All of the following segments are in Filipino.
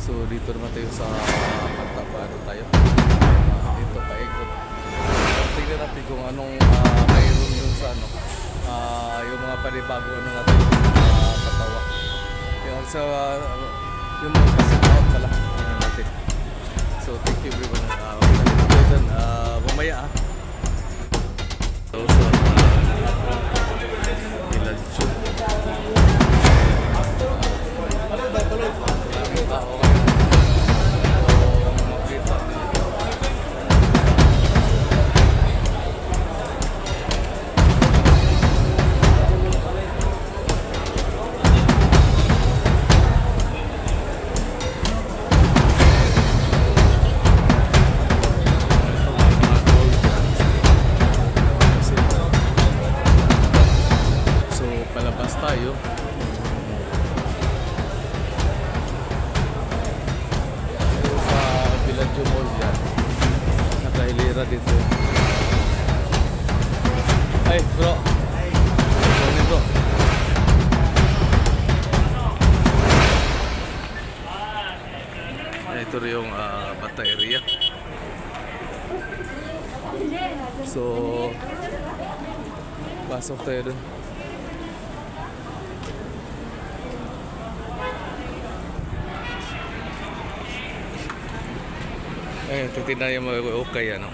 So dito naman tayo sa Pantabano tayo. Uh, dito paikot. Tingnan natin kung anong uh, mayroon dun sa ano. ah, yung mga panibago ano natin uh, patawa. Yung sa yung mga kasalaot pala ano natin. So thank you everyone. Uh, uh, dyan, uh, mamaya ah. So, so uh, Village Church. Maraming tao. Ay, bro. Ito yung ah, Bata area. So, pasok tayo dun. Ayun, titignan yung mga okay, ano.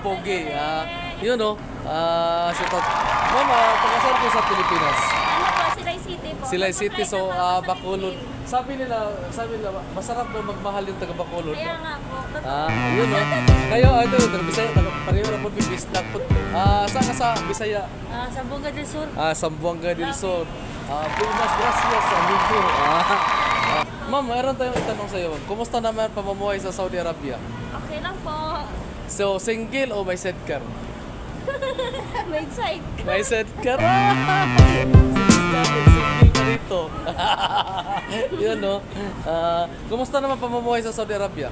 Pogi. Ah, yun oh. Ah, shout out. Mama, taga-saan ko sa Pilipinas? Ano po, Silay City po. Sila City, so sa Bacolod. Sabi nila, sabi nila, masarap daw magmahal yung taga Bacolod. Kaya nga po. Ah, yun oh. Kayo, ano, taga Bisaya, taga pareho na po bibis. Dapat, ah, saan ka sa Bisaya? Ah, sa Bunga del Sur. Ah, Sambuanga del Sur. Ah, buenas gracias, amigo. Ah, ah. Ma'am, mayroon tayong itanong sa iyo. Kumusta naman pamumuhay sa Saudi Arabia? Okay lang po. So, single o may sidecar? May side. May sidecar. Single ka dito. Yun, no? Ah, kumusta naman pamumuhay sa Saudi Arabia?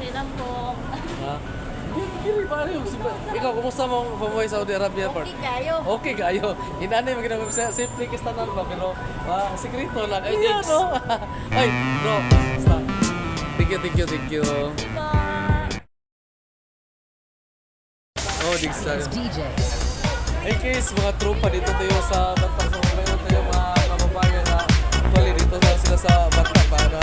Okay lang po. Ha? Paano yung Ikaw, kumusta mo pamumuhay sa Saudi Arabia, part? Okay kayo. Okay kayo. Inanay mo ginagawa sa simple kistanan ba pero ah, sekreto lang. Ay, yeah, no? Ay, bro. Basta. Thank you, thank you, thank you. Po. Oh, digsa. DJ. Hey guys, mga tropa dito tayo sa Bata. So, mayroon tayo mga kababayan na actually dito na sila sa Bata pa. Ano,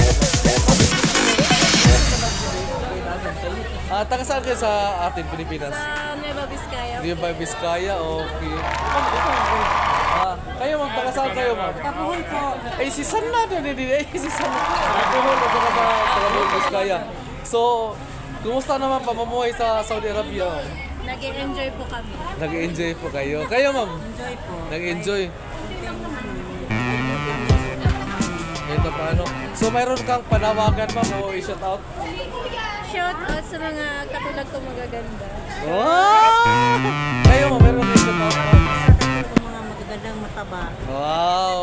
Ah, taga saan kayo sa atin, Pilipinas? Sa Nueva Vizcaya. Di ba Vizcaya? Okay. Ah, kayo ma'am, taga saan kayo ma'am? Kapuhol po. Ay, si San na doon, hindi, ay, si San na. Alcohol at saka sa Tagalog, Vizcaya. So, kumusta naman pamumuhay sa Saudi Arabia? Nag-enjoy po kami. Nag-enjoy po kayo. Kayo ma'am? Enjoy po. Nag-enjoy. Ito paano? So, mayroon kang panawagan ma'am o i-shout out? Shout out sa mga katulad ko magaganda. Wow! Kayo ma'am, meron kayo shout out? Sa katulad ko mga magagandang mataba. Wow!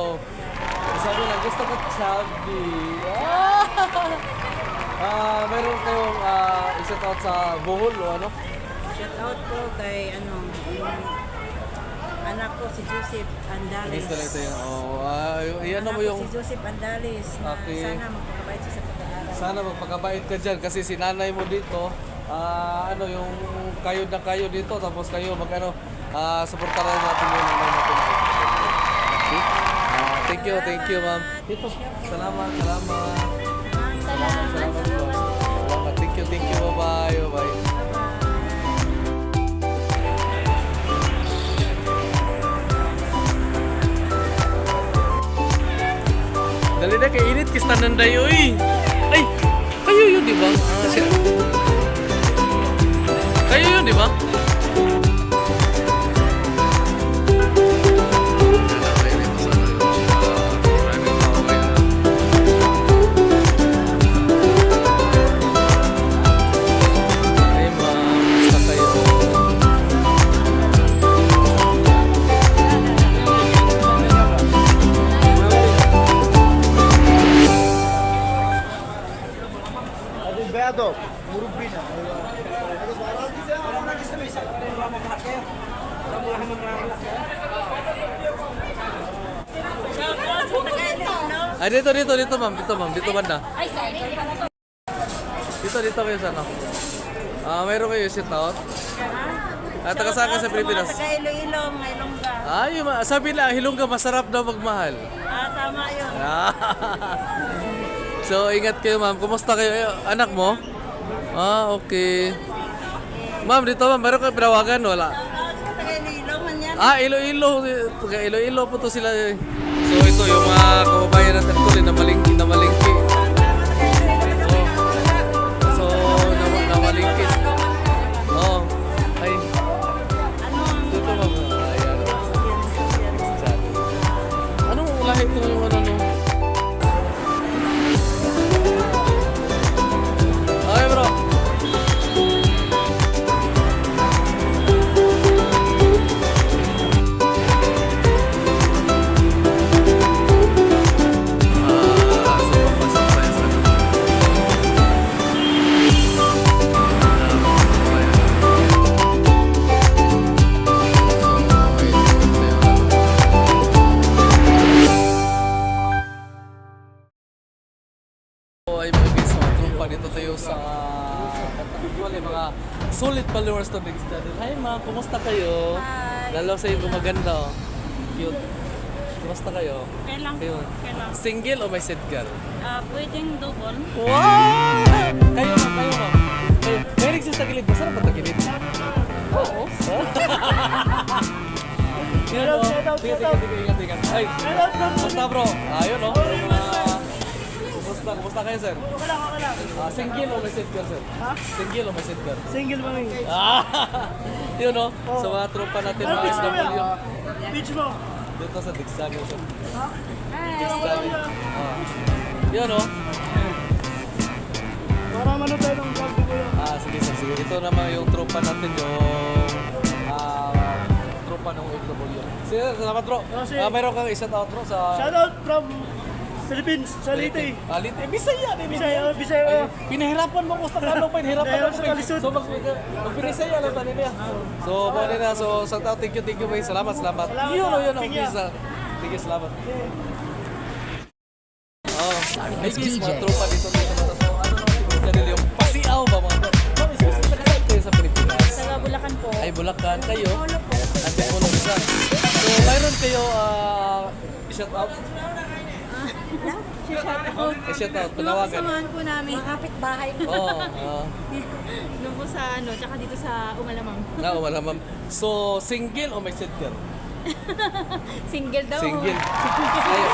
Sabi na, gusto ko chubby. Ah! Ah, meron kayong ah, i-shout out sa Bohol o ano? Shout out po kay ano, yung anak ko si Joseph Andales. Gusto lang ito yung, oh, ah, y- yan Anak mo ko yung, si Joseph Andales na Okay. sana magpakabait siya sa pag-aaral. sana magpakabait ka dyan kasi si nanay mo dito, ah, ano, yung kayo na kayo dito, tapos kayo mag ano, ah, supportaran natin yung nanay natin. Okay? Ah, thank you, thank you ma'am. Dito, salamat. Salamat. ചെയ്യണ്ടയോ dito, dito, ma'am. Dito, ma'am. Dito banda. Dito, dito kayo sa ano. Ah, mayroon kayo sit out. At taga saan ka sa Pilipinas? Taga Iloilo, mga Ilongga. Ay, ma- sabi na, Hilongga masarap daw magmahal. Ah, tama yun. Ah. so, ingat kayo, ma'am. Kumusta kayo? Eh, Anak mo? Ah, okay. Ma'am, dito, ma'am. Meron kayo pinawagan? Wala. Taga Iloilo man yan. Ah, Iloilo. Taga Iloilo po to sila. eh. So, ito yung mga kababayan natin tuloy na malingki, na malingki. So, na, na malingki. Oh, ay. Dito, ma'am. Ayan. Anong lahi dito tayo sa Katanggual, eh, mga solid followers to Big Channel. Hi ma'am, kumusta kayo? Hi. Lalo sa iyo maganda oh. Cute. Kumusta kayo? Okay lang. Kayo. Okay lang. Single o may set girl? Ah, pwedeng double. Wow! Kayo ma'am, kayo ma'am. Kayo. Mahilig siya sa gilid. Masarap ba tagilid? Oo. Yun o. Sige, sige, sige. Ingat, ingat. Ay, kumusta bro? Ayun o. Kumusta, kumusta kayo sir? Wala, wala. Ah, single o may girl sir? Ha? Single o may girl? Single ba rin? Ah! Yun o. Sa mga tropa natin, Ano mga? SW. Beach mo? Dito sa Dixon sir. Hi. Dixon. Ah. Yun o. Para mano tayo ng vlog ko yun. Ah, sige, sige, sige. Ito naman yung tropa natin, yung ah, tropa ng OFW. Sige, salamat bro. Ah. Ah, mayroon kang isa tao bro sa... Shoutout from Philippines, sa Leyte. Ah, Leyte. Bisaya, di Bisaya, oh, Bisaya. Ay, oh. pinahirapan mo ko sa Tagalog, pinahirapan ako. sa eh. kalisod. So, mag, mag Binisaya lang tanin niya. So, mo na. So, sa tao, thank you, thank you, boy. Salamat, salamat. Salamat, Yun, oh, yun, ang umpisa. Thank you, salamat. Oh, ay, guys, mga tropa dito sa. Ano yung pasiaw ba mga sa Pilipinas? Taga Bulacan po. Ay, Bulacan kayo. Antipolo isa. So, mayroon kayo uh, shout out. Shout out. Eh, shout out, panawagan. po namin. Kapit-bahay po. Oo. Oh, Doon po sa ano, tsaka dito sa Umalamang. na, wala ma'am. So, single o may girl? Single daw. Single. Ayun.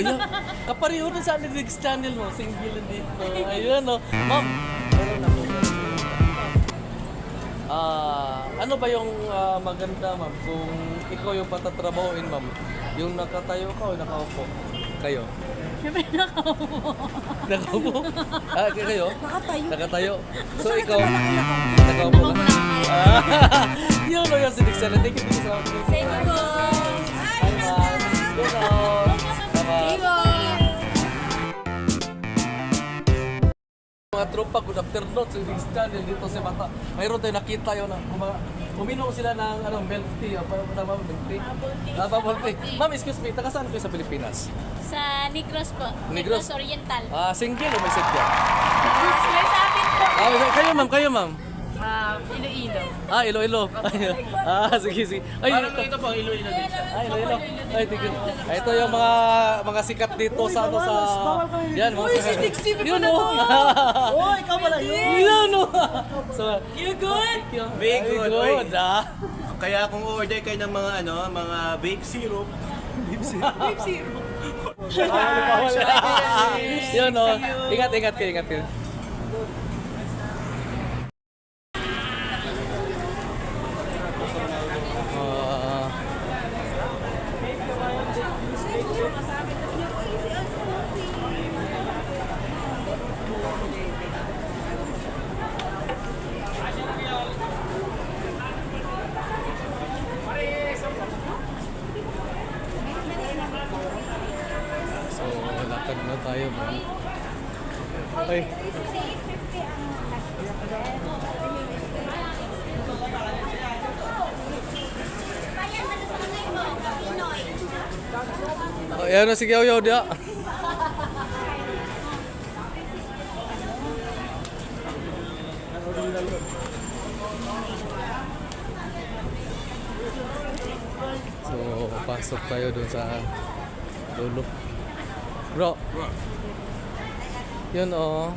Ayun. Kapareho na sa Netflix channel mo. Single dito. Ayun, no. Ma'am, meron ako. Ah, ano ba yung ah, maganda, ma'am? Kung ikaw yung patatrabahoin, ma'am, yung nakatayo ka o nakaupo? Kayo? Siyempre nakaupo. Nakaupo? Ah, kayo? Nakatayo. Nakatayo. So, ikaw? Nakaupo ka? Ah, yun yun, si Dixon. Thank you, Dixon. Thank you po. Tropa, good afternoon sa Big Channel dito sa Bata. Mayroon tayo nakita yun na kumaka, uminom sila ng ano, milk tea. Ano ba tama milk tea? Ah, bubble tea. Ma'am, excuse me, taga saan kayo sa Pilipinas? Sa Negros po. Negros? Oriental. Ah, single o may set ka? Sila sa atin po. Ah, kayo ma'am, kayo ma'am. Ah, Iloilo. Ah, Iloilo. ah, sige, sige. Ay, ito, Ito po, Iloilo din siya. Ay, Iloilo. Ay, thank you. Ay, ito yung mga mga sikat dito sa ano sa Yan, mga sikat. Yun oh. Oh, ikaw pala yun. Yun oh. So, you good? Very good, oy. good. Ah. Kaya kung order kayo ng mga ano, mga baked syrup, Yun oh. Ingat, ingat kayo, ingat kayo. Okay. Oh, yan na si Gyoyo dia. So, pasok tayo dun sa dulo. Bro. Bro. Yun oh.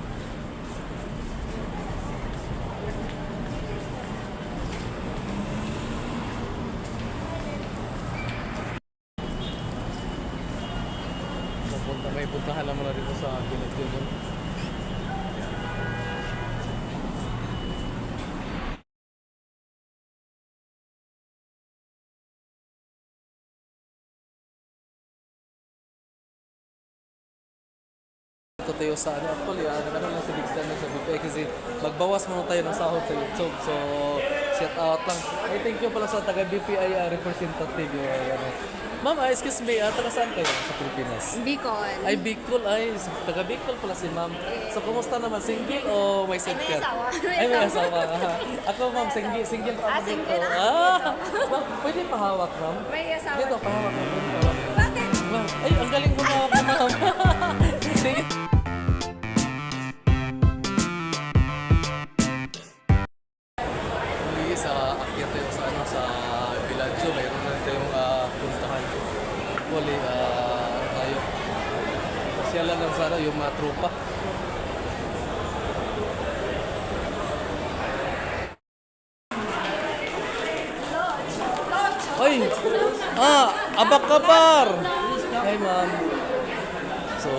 Pupunta may puntahan naman na dito sa Pinagdulong. Ito tayo sa ano, actually, ah, nagkaroon lang si Big Stan sa BPI kasi magbawas muna tayo ng sahod sa YouTube. So, shout out lang. Ay, thank you pala sa taga BPI ah, representative. Uh, ano. Ma'am, ah, excuse me, ah, taga saan kayo sa Pilipinas? Bicol. Ay, Bicol. Ay, taga Bicol pala si ma'am. So, kumusta naman? Single o may set may ka? asawa. May Ay, may asawa. Ako, ma'am, single. Single pa ako Ah, dito. single Ah, ma'am, pwede pahawak, ma'am? May asawa. Dito, pahawak. Abak-kabar! Hi, ma'am. So,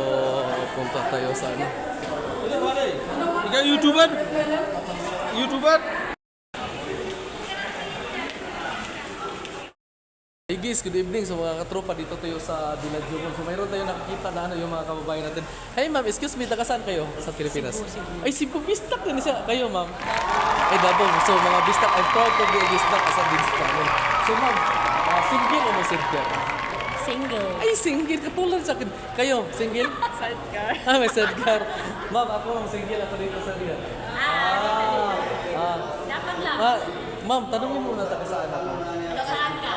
punta tayo sa ano. Ikaw YouTuber? YouTuber? Hey guys, good evening sa mga katropa dito tayo sa Dinadyo So mayroon tayo nakikita na ano yung mga kababayan natin. Hey ma'am, excuse me, taga saan kayo sa Pilipinas? Ay, Cebu Bistak din siya. Kayo ma'am? Ay, Davao. So mga Bistak, I'm proud to be a Bistak as a Bistak. So ma'am, ah, single o may single? Single. Ay, single. Katulad sa akin. Kayo, single? Sidecar. ah, may sidecar. Ma'am, ako ma'am, single ako dito sa diyan. Ah, ah, Dapat lang. ah, ma'am, tanongin muna taga saan ako. Saan ka?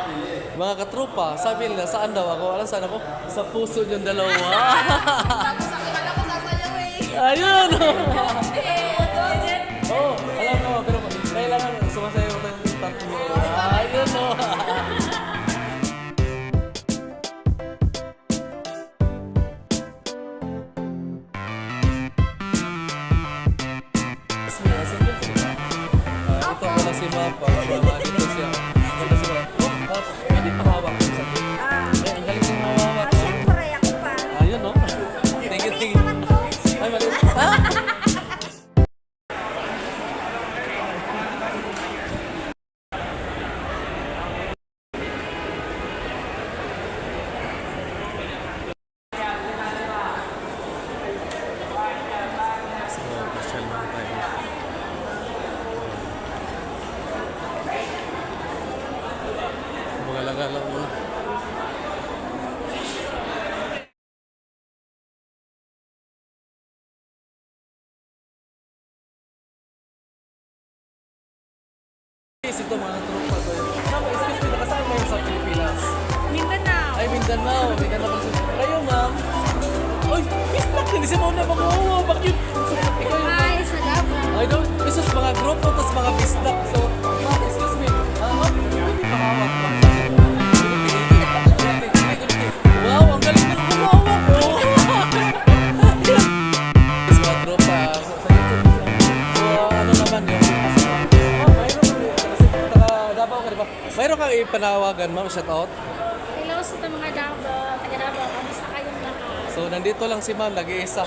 Mga katropa, sabi nila, saan daw ako? Alam saan ako? Sa puso niyong dalawa. Tapos ang akala ko nasa iyo eh. Ayun! Mga lang muna. Yes, ito mga tropa ko. Ma'am, excuse me, nakasama kayo sa Pilipinas? Mindanao. Ay, Mindanao. Mindanao ba siya? Kayo, ma'am? Uy, bisnak din. Isa mo na mga uwa. Bakit? Ikaw yung... Ay, sa Davao. I don't... Isa sa mga grupo, tapos mga bisnak. So, Ipanawagan, ma'am, shout out. Hello sa mga Davao. Taga Davao. Kamusta kayong lahat? So, nandito lang si ma'am, nag-iisa.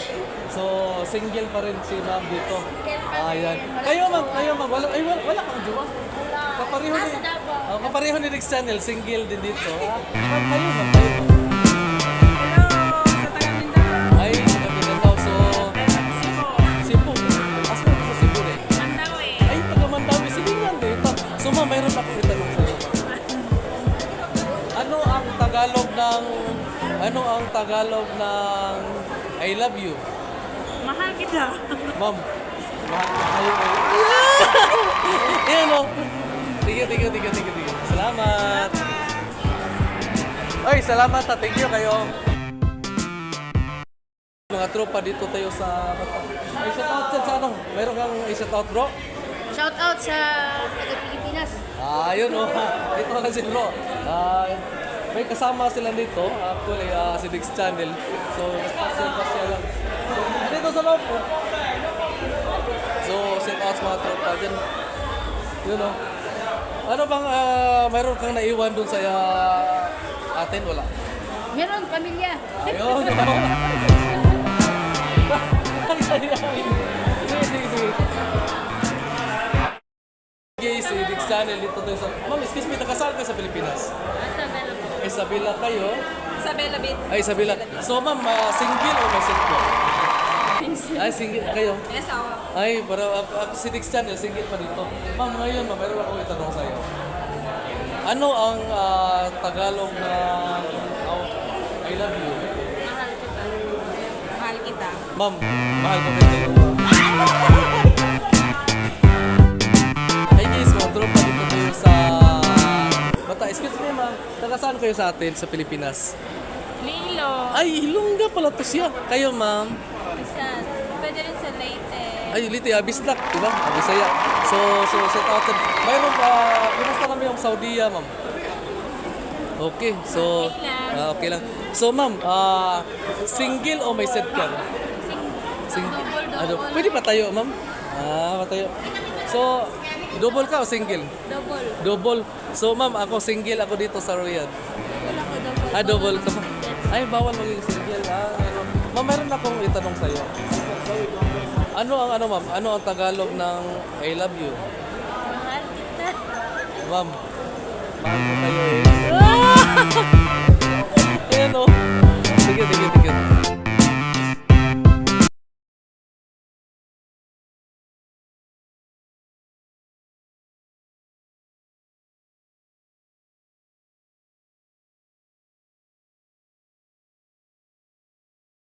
So, single pa rin si ma'am dito. Single pa rin. Ayan. Walang Kayo, ma'am, jowa. kayo, ma'am. Wala, ay, wala, wala kang jowa. Kapareho Nasa ni, Davao. oh, kapareho ni Rick's Channel, single din dito. Ah, kayo, ma'am, kayo, ma'am. Tagalog ng I love you? Mahal kita. Ma'am, mahal kayo kayo. Yan o. Tingin, tingin, tingin, tingin, tingin. Salamat. Ay, salamat ha. Thank you kayo. Mga tropa dito tayo sa... Ay, shout out dyan sa ano? Meron kang i-shout out bro? Shout out sa taga Pilipinas. Ah, yun oh. Dito na si bro. Ah, may kasama sila dito. Actually, ah, si Dix Channel. So, special pa siya lang. So, dito sa loob po. So, shout out mga tropa dyan. Yun oh. Ano bang, ah, mayroon kang naiwan dun sa ah, atin? Wala. Meron, pamilya. Ayun. sige, sige, sige. Okay, si Dix Channel dito tayo sa... Ma'am, excuse me, nakasal kayo sa Pilipinas? Po. Isabela kayo? Isabella Bit. Ay, Isabela. So, ma'am, ah, single o may single? Ay, single kayo? Yes, ako. Ay, para ako ako si Dix Channel, single pa dito. Ma'am, ngayon, ma'am, meron ako itanong sa iyo. Ano ang ah, Tagalog na oh, I love you? Mahal ko ba? Mahal kita. Ma'am, mahal ko kayo. Bata, excuse me ma'am. Taga saan kayo sa atin sa Pilipinas? Lilo. Ay, Ilongga pala to siya. Kayo ma'am. Isa. Pwede rin sa Leyte. Ay, Liti, Abisnak, di ba? Abisaya. So, so, shout out. Mayroon ka, kumusta namin yung Saudiya, ma'am? Okay, so, Okay lang. ah, okay lang. So, ma'am, ah, single o may set ka? Sing Double, Ano, double. pwede pa tayo, ma'am? Ah, patayo. So, Double ka o single? Double. Double. So ma'am, ako single ako dito sa Riyadh. Double ako, double. Ah, double ka. Ay, bawal maging single. Ah, ano. Ma'am, meron akong itanong sa'yo. Ano ang ano ma'am? Ano ang Tagalog ng I love you? Mahal kita. Ma'am, mahal ko kayo. Eh. Ayan o. Sige, sige, sige.